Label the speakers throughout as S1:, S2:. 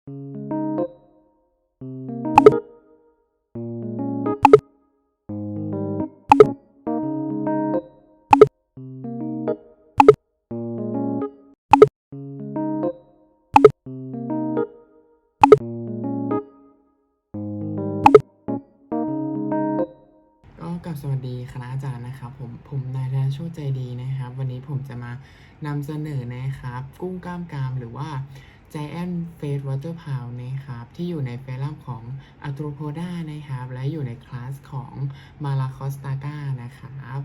S1: ก็กลับสวัสดีคณะอาจารย์นะครับผมผมนายธนโชติใจดีนะครับ วันนี้ผมจะมานำเสนอนะครับ กุ้งกล้ามกรามหรือว่า Giant Face Water p o w นะครับ ที่อยู่ในเฟรัมของ Arthropoda นะครับ และอยู่ในคลาสของ Malacostaca นะครับ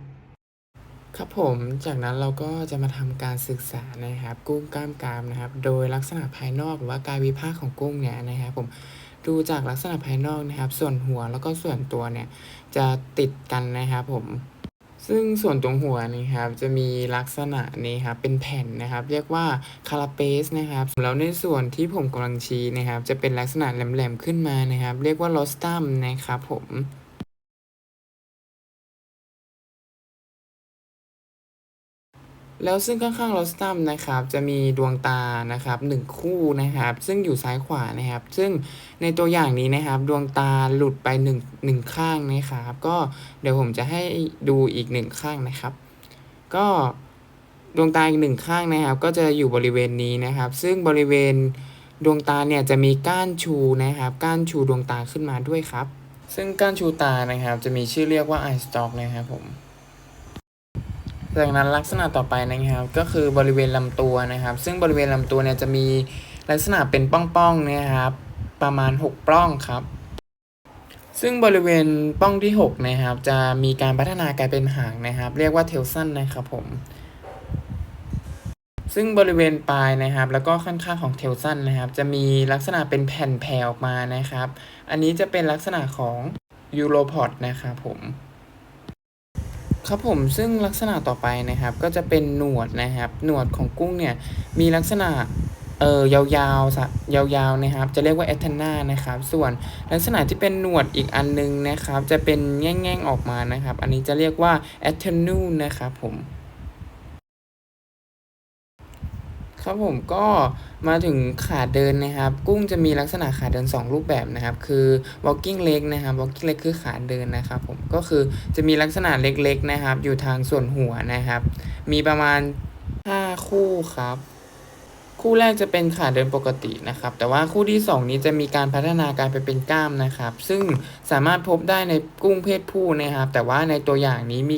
S1: ครับผม จากนั้นเราก็จะมาทำการศึกษานะครับ กุ้งกล้ามกรามนะครับ โดยลักษณะภายนอกหรือว่ากายวิภาคของกุ้งเนี่ยนะครับผมดูจากลักษณะภายนอกนะครับ ส่วนหัวแล้วก็ส่วนตัวเนี่ยจะติดกันนะครับผม ซึ่งส่วนตรงหัวนี่ครับจะมีลักษณะนี้ครับเป็นแผ่นนะครับ เรียกว่าคาราเปสนะครับแล้วในส่วนที่ผมกำลังชี้นะครับ จะเป็นลักษณะแหลมๆขึ้นมานะครับ เรียกว่าลอสตัมนะครับผม แล้วซึ่งข้างๆลอสตัมนะครับจะมีดวงตานะครับหนึ่งคู่นะครับ ซึ่งอยู่ซ้ายขวานะครับ ซึ่งในตัวอย่างนี้นะครับ ดวงตาหลุดไปหนึ่งหนึ่งข้างนะครับ ก็เดี๋ยวผมจะให้ดูอีกหนึ่งข้างนะครับ ก็ดวงตาอีกหนึ่งข้างนะครับ ก็จะอยู่บริเวณนี้นะครับ ซึ่งบริเวณดวงตาเนี่ยจะมีก้านชูนะครับ ก้านชูดวงตาขึ้นมาด้วยครับ ซึ่งก้านชูตานะครับ จะมีชื่อเรียกว่า eye stalk นะครับผม จากนั้นลักษณะต่อไปนะครับ ก็คือบริเวณลำตัวนะครับ ซึ่งบริเวณลำตัวเนี่ยจะมีลักษณะเป็นป้องๆนะครับ ประมาณ 6 ปล้องครับ ซึ่งบริเวณป้องที่ 6 นะครับ จะมีการพัฒนากลายเป็นหางนะครับ เรียกว่าเทลสันนะครับผมซึ่งบริเวณปลายนะครับ แล้วก็ข้างๆของเทลสันนะครับ จะมีลักษณะเป็นแผ่นแผ่ออกมานะครับ อันนี้จะเป็นลักษณะของยูโรพอดนะครับผม ครับผมซึ่งลักษณะต่อไปนะครับก็จะเป็นหนวดนะครับ หนวดของกุ้งเนี่ยมีลักษณะเอ่อยาวๆสะยาวๆนะครับ จะเรียกว่าแอทนานะครับ ส่วนลักษณะที่เป็นหนวดอีกอันนึงนะครับ จะเป็นแง่งๆออกมานะครับ อันนี้จะเรียกว่าแอทเนูนะครับผม ครับผมก็มาถึงขาเดินนะครับ กุ้งจะมีลักษณะขาเดิน 2 รูปแบบนะครับ คือ walking leg นะครับ walking leg คือขาเดินนะครับผมก็คือจะมีลักษณะเล็กๆนะครับ อยู่ทางส่วนหัวนะครับ มีประมาณ 5 คู่ครับ คู่แรกจะเป็นขาเดินปกตินะครับ แต่ว่าคู่ที่ 2 นี้จะมีการพัฒนาการไปเป็นกล้ามนะครับ ซึ่งสามารถพบได้ในกุ้งเพศผู้นะครับ แต่ว่าในตัวอย่างนี้มี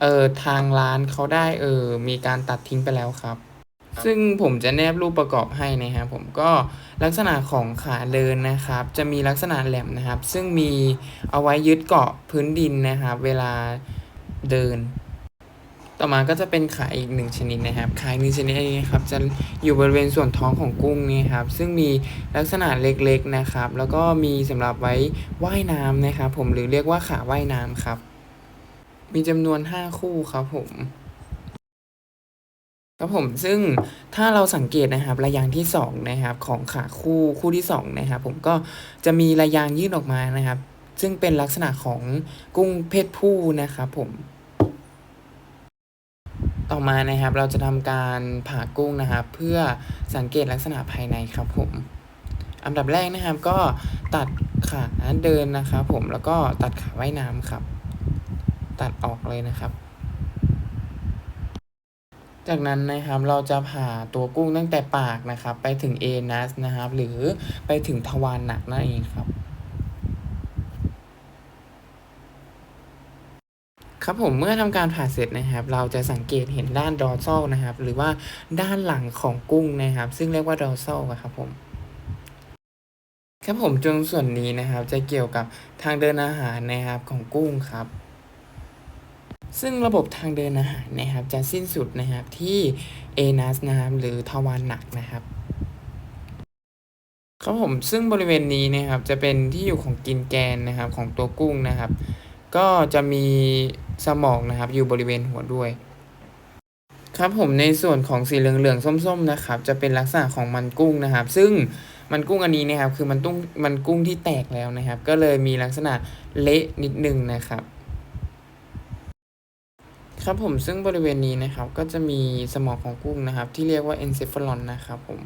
S1: เอ่อทางร้านเขาได้เออมีการตัดทิ้งไปแล้วครับ ซึ่งผมจะแนบรูปประกอบให้นะครับผมก็ลักษณะของขาเดินนะครับ จะมีลักษณะแหลมนะครับ ซึ่งมีเอาไว้ยึดเกาะพื้นดินนะครับ เวลาเดิน ต่อมาก็จะเป็นขาอีกหนึ่งชนิดนะครับ ขาอีกหนึ่งชนิดนี้ครับจะอยู่บริเวณส่วนท้องของกุ้งนี่ครับ ซึ่งมีลักษณะเล็กๆนะครับ แล้วก็มีสำหรับไว้ว่ายน้ำนะครับ ผมหรือเรียกว่าขาว่ายน้ำครับ มีจำนวน 5 คู่ครับผม ครับผมซึ่งถ้าเราสังเกตนะครับระยางที่2นะครับของขาคู่คู่ที่2นะครับผมก็จะมีระยางยื่นออกมานะครับ ซึ่งเป็นลักษณะของกุ้งเพศผู้นะครับผมต่อมานะครับเราจะทำการผ่ากุ้งนะครับ เพื่อสังเกตลักษณะภายในครับผมอันดับแรกนะครับก็ตัดขาเดินนะครับผมแล้วก็ตัดขาว่ายน้ำครับ ตัดออกเลยนะครับ จากนั้นนะครับเราจะผ่าตัวกุ้งตั้งแต่ปากนะครับ ไปถึงเอนัสนะครับ หรือไปถึงทวารหนักนั่นเองครับครับผมเมื่อทำการผ่าเสร็จนะครับ เราจะสังเกตเห็นด้านดอร์ซลนะครับ หรือว่าด้านหลังของกุ้งนะครับ ซึ่งเรียกว่าดอร์ซลครับผมครับผมจงส่วนนี้นะครับ จะเกี่ยวกับทางเดินอาหารนะครับของกุ้งครับ ซึ่งระบบทางเดินอาหารนะครับ จะสิ้นสุดนะครับที่เอนัสนะครับหรือทวารหนักนะครับครับผมซึ่งบริเวณนี้นะครับจะเป็นที่อยู่ของกินแกนนะครับของตัวกุ้งนะครับ ก็จะมีสมองนะครับอยู่บริเวณหัวด้วย ครับผมในส่วนของสีเหลืองๆส้มๆนะครับ จะเป็นลักษณะของมันกุ้งนะครับ ซึ่งมันกุ้งอันนี้นะครับ คือมันตุ้งมันกุ้งที่แตกแล้วนะครับ ก็เลยมีลักษณะเละนิดนึงนะครับ ครับผมซึ่งบริเวณนี้นะครับก็จะมีสมองของกุ้งนะครับ ที่เรียกว่าเอนเซฟาลอนนะครับผม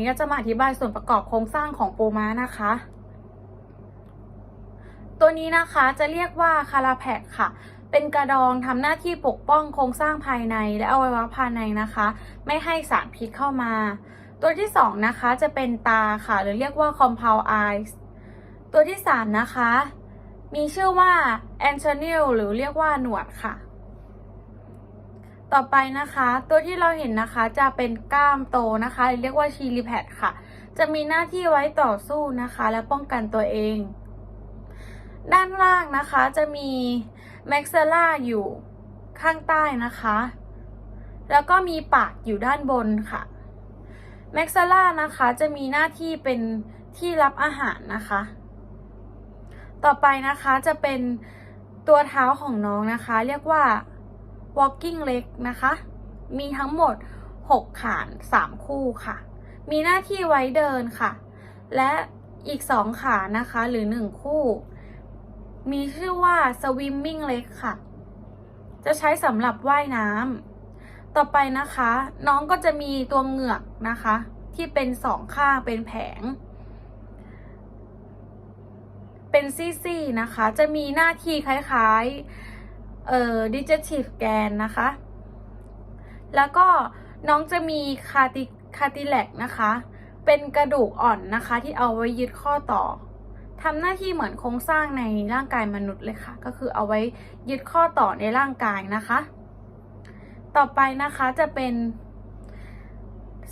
S2: นี้ก็จะมาอธิบายส่วนประกอบโครงสร้างของปูม้านะคะ ตัวนี้นะคะจะเรียกว่าคาราแพกค่ะ เป็นกระดองทำหน้าที่ปกป้องโครงสร้างภายในและอวัยวะภายในนะคะ ไม่ให้สารพิษเข้ามา ตัวที่สองนะคะจะเป็นตาค่ะ หรือเรียกว่า compound eyes ตัวที่สามนะคะ มีชื่อว่า antennal หรือเรียกว่าหนวดค่ะ ต่อไปนะคะ ตัวที่เราเห็นนะคะจะเป็นกล้ามโตนะคะ เรียกว่าชีลิแพดค่ะ จะมีหน้าที่ไว้ต่อสู้นะคะ และป้องกันตัวเอง ด้านล่างนะคะจะมีแม็กซ์ล่าอยู่ข้างใต้นะคะ แล้วก็มีปากอยู่ด้านบนค่ะแม็กซ์ล่านะคะจะมีหน้าที่เป็นที่รับอาหารนะคะ ต่อไปนะคะจะเป็นตัวเท้าของน้องนะคะ เรียกว่า walking leg นะคะ มีทั้งหมด 6 ขาน 3 คู่ค่ะ มีหน้าที่ไว้เดินค่ะ และอีก 2 ขานะคะหรือ 1 คู่ มีชื่อว่า swimming leg ค่ะ จะใช้สำหรับว่ายน้ำต่อไปนะคะ น้องก็จะมีตัวเหงือกนะคะ ที่เป็นสองข้างเป็นแผงเป็นซี่ๆนะคะ จะมีหน้าที่คล้ายๆ เอ่อ digestive g a n นะคะ แล้วก็น้องจะมีคาติคาติแลกนะคะ เป็นกระดูกอ่อนนะคะ ที่เอาไว้ยึดข้อต่อทำหน้าที่เหมือนโครงสร้างในร่างกายมนุษย์เลยค่ะ ก็คือเอาไว้ยึดข้อต่อในร่างกายนะคะ ต่อไปนะคะจะเป็น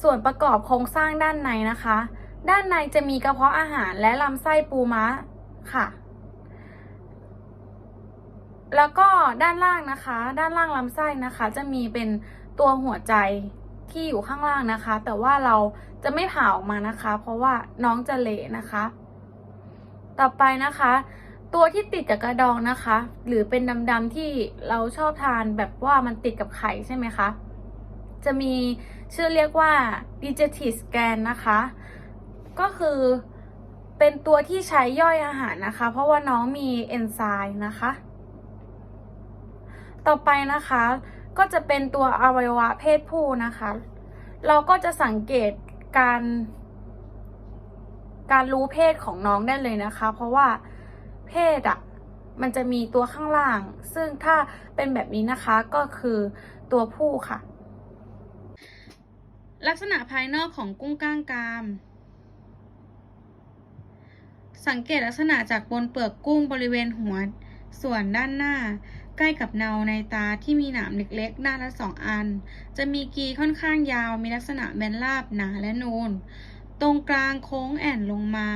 S2: ส่วนประกอบโครงสร้างด้านในนะคะ ด้านในจะมีกระเพาะอาหารและลำไส้ปูม้าค่ะ แล้วก็ด้านล่างนะคะ ด้านล่างลำไส้นะคะ จะมีเป็นตัวหัวใจที่อยู่ข้างล่างนะคะ แต่ว่าเราจะไม่ผ่าออกมานะคะ เพราะว่าน้องจะเละนะคะ ต่อไปนะคะ ตัวที่ติดกับกระดองนะคะ หรือเป็นดำๆที่เราชอบทานแบบว่ามันติดกับไข่ใช่ไหมคะ จะมีชื่อเรียกว่า digestive gland นะคะ ก็คือเป็นตัวที่ใช้ย่อยอาหารนะคะ เพราะว่าน้องมีเอนไซม์นะคะ ต่อไปนะคะ ก็จะเป็นตัวอวัยวะเพศผู้นะคะ เราก็จะสังเกตการ การรู้เพศของน้องได้เลยนะคะ เพราะว่าเพศอะ่ะมันจะมีตัวข้างล่าง ซึ่งถ้าเป็นแบบนี้นะคะก็คือตัวผู้ค่ะ ลักษณะภายนอกของกุ้งก้างกาม สังเกตลักษณะจากบนเปลือกกุ้งบริเวณหัวส่วนด้านหน้า ใกล้กับเนาในตาที่มีหนามเล็กๆ ด้านละสองอัน จะมีกีค่อนข้างยาว มีลักษณะแบนราบหนาและนูน ตรงกลางโค้งแอ่นลงมา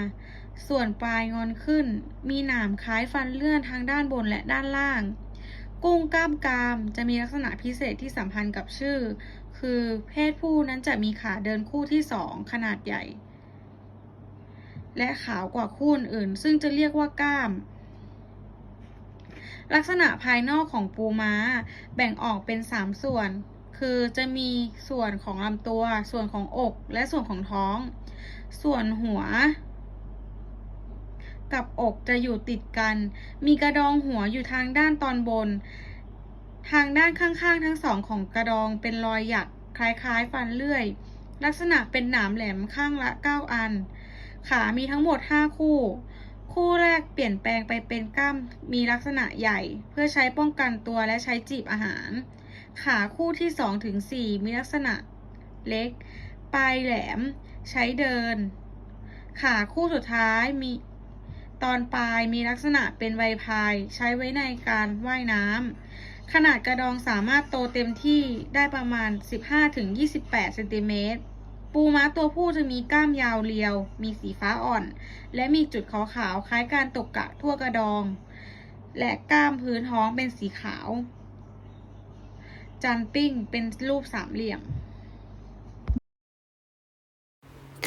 S2: ส่วนปลายงอนขึ้น มีหนามคล้ายฟันเลื่อนทางด้านบนและด้านล่าง กุ้งกล้ามกรามจะมีลักษณะพิเศษที่สัมพันธ์กับชื่อ คือเพศผู้นั้นจะมีขาเดินคู่ที่สองขนาดใหญ่ และขาวกว่าคู่อื่น ซึ่งจะเรียกว่ากล้าม ลักษณะภายนอกของปูม้า แบ่งออกเป็น 3 ส่วน คือจะมีส่วนของลำตัว ส่วนของอกและส่วนของท้อง ส่วนหัว กับอกจะอยู่ติดกัน มีกระดองหัวอยู่ทางด้านตอนบน ทางด้านข้างๆ ทั้งสองของกระดองเป็นรอยหยักคล้ายๆ ฟันเลื่อย ลักษณะเป็นหนามแหลมข้างละ 9 อัน ขามีทั้งหมด 5 คู่ คู่แรกเปลี่ยนแปลงไปเป็นกล้ามมีลักษณะใหญ่ เพื่อใช้ป้องกันตัวและใช้จีบอาหาร ขาคู่ที่2ถึง4มีลักษณะเล็ก ปลายแหลม ใช้เดิน ขาคู่สุดท้ายมีตอนปลายมีลักษณะเป็นใบพาย ใช้ไว้ในการว่ายน้ำขนาดกระดองสามารถโตเต็มที่ได้ประมาณ 15-28เซนติเมตร ปูม้าตัวผู้จะมีกล้ามยาวเรียว มีสีฟ้าอ่อน และมีจุดขาวๆ คล้ายการตกกะทั่วกระดอง และกล้ามพื้นท้องเป็นสีขาวจันปิ้งเป็นรูปสามเหลี่ยม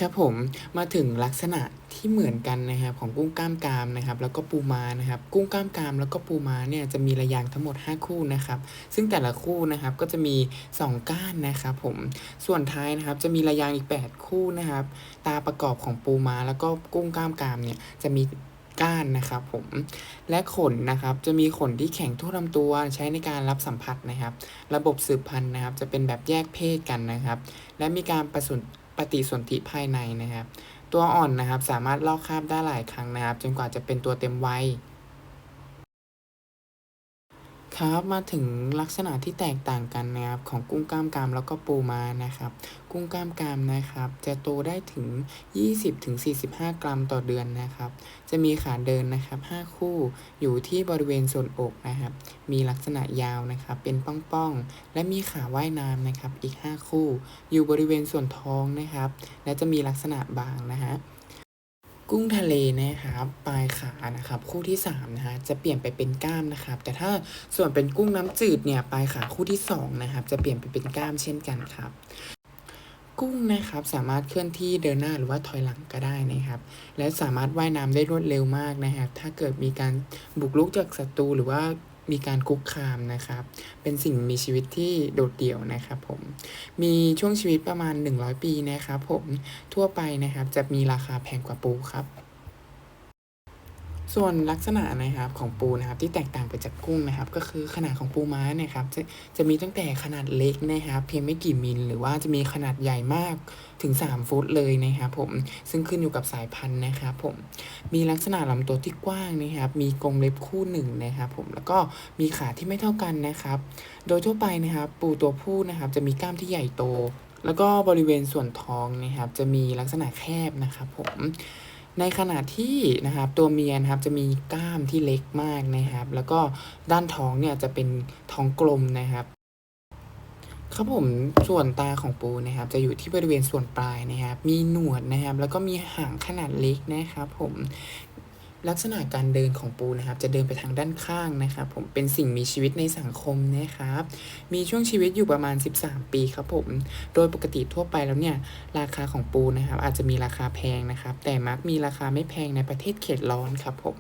S1: ครับผมมาถึงลักษณะที่เหมือนกันนะครับของกุ้งกล้ามกรามนะครับแล้วก็ปูม้านะครับกุ้งกล้ามกรามแล้วก็ปูม้าเนี่ยจะมีระยางทั้งหมด 5 คู่นะครับซึ่งแต่ละคู่นะครับก็จะมี 2 ก้านนะครับผมส่วนท้ายนะครับจะมีระยางอีก 8 คู่นะครับตาประกอบของปูม้า แล้วก็กุ้งกล้ามกรามเนี่ยจะมีก้านนะครับผมและขนนะครับจะมีขนที่แข็งทั่วลำตัวใช้ในการรับสัมผัสนะครับ ระบบสืบพันธุ์นะครับจะเป็นแบบแยกเพศกันนะครับ และมีการผสม ปฏิสนธิภายในนะครับ ตัวอ่อนนะครับสามารถลอกคราบได้หลายครั้งนะครับ จนกว่าจะเป็นตัวเต็มวัย ครับมาถึงลักษณะที่แตกต่างกันนะครับของกุ้งกล้ามกรามแล้วก็ปูม้านะครับ กุ้งกล้ามกรามนะครับ จะโตได้ถึง 20-45 กรัมต่อเดือนนะครับ จะมีขาเดินนะครับ 5 คู่อยู่ที่บริเวณส่วนอกนะครับ มีลักษณะยาวนะครับ เป็นป้องๆ และมีขาว่ายน้ำนะครับ อีก 5 คู่ อยู่บริเวณส่วนท้องนะครับ และจะมีลักษณะบางนะฮะ กุ้งทะเลนะครับปลายขานะครับ คู่ที่3นะฮะจะเปลี่ยนไปเป็นกล้ามนะครับ แต่ถ้าส่วนเป็นกุ้งน้ำจืดเนี่ยปลายขาคู่ที่2นะครับจะเปลี่ยนไปเป็นกล้ามเช่นกันครับ กุ้งนะครับสามารถเคลื่อนที่เดินหน้าหรือว่าถอยหลังก็ได้นะครับ และสามารถว่ายน้ำได้รวดเร็วมากนะครับ ถ้าเกิดมีการบุกรุกจากศัตรูหรือว่า มีการคุกคามนะครับ เป็นสิ่งมีชีวิตที่โดดเดี่ยวนะครับผม มีช่วงชีวิตประมาณ 100 ปีนะครับผม ทั่วไปนะครับจะมีราคาแพงกว่าปูครับ ส่วนลักษณะนะครับของปูนะครับที่แตกต่างไปจากกุ้งนะครับ ก็คือขนาดของปูม้านะครับจะจะมีตั้งแต่ขนาดเล็กนะครับ เพียงไม่กี่มิลหรือว่าจะมีขนาดใหญ่มากถึง 3 ฟุตเลยนะครับผมซึ่งขึ้นอยู่กับสายพันธุ์นะครับผมมีลักษณะลำตัวที่กว้างนะครับ มีกรงเล็บคู่หนึ่งนะครับผมแล้วก็มีขาที่ไม่เท่ากันนะครับ โดยทั่วไปนะครับ ปูตัวผู้นะครับ จะมีกล้ามที่ใหญ่โต แล้วก็บริเวณส่วนท้องนะครับ จะมีลักษณะแคบนะครับผม ในขณะที่นะครับตัวเมียนะครับจะมีกล้ามที่เล็กมากนะครับ แล้วก็ด้านท้องเนี่ยจะเป็นท้องกลมนะครับครับผมส่วนตาของปูนะครับ จะอยู่ที่บริเวณส่วนปลายนะครับ มีหนวดนะครับ แล้วก็มีหางขนาดเล็กนะครับ ผม ลักษณะการเดินของปูนะครับ จะเดินไปทางด้านข้างนะครับ ผมเป็นสิ่งมีชีวิตในสังคมนะครับ มีช่วงชีวิตอยู่ประมาณ 13 ปีครับผม โดยปกติทั่วไปแล้วเนี่ย ราคาของปูนะครับ อาจจะมีราคาแพงนะครับ แต่มักมีราคาไม่แพงในประเทศเขตร้อนครับผม